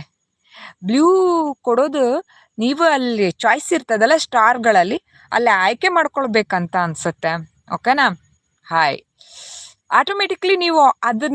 ಬ್ಲೂ ಕೊಡೋದು ನೀವು ಅಲ್ಲಿ ಚಾಯ್ಸ್ ಇರ್ತದಲ್ಲ ಸ್ಟಾರ್ಗಳಲ್ಲಿ, ಅಲ್ಲಿ ಆಯ್ಕೆ ಮಾಡ್ಕೊಳ್ಬೇಕಂತ ಅನ್ಸುತ್ತೆ. ಓಕೆನಾ? ಹಾಯ್. ಆಟೋಮೆಟಿಕ್ಲಿ ನೀವು ಅದನ್ನ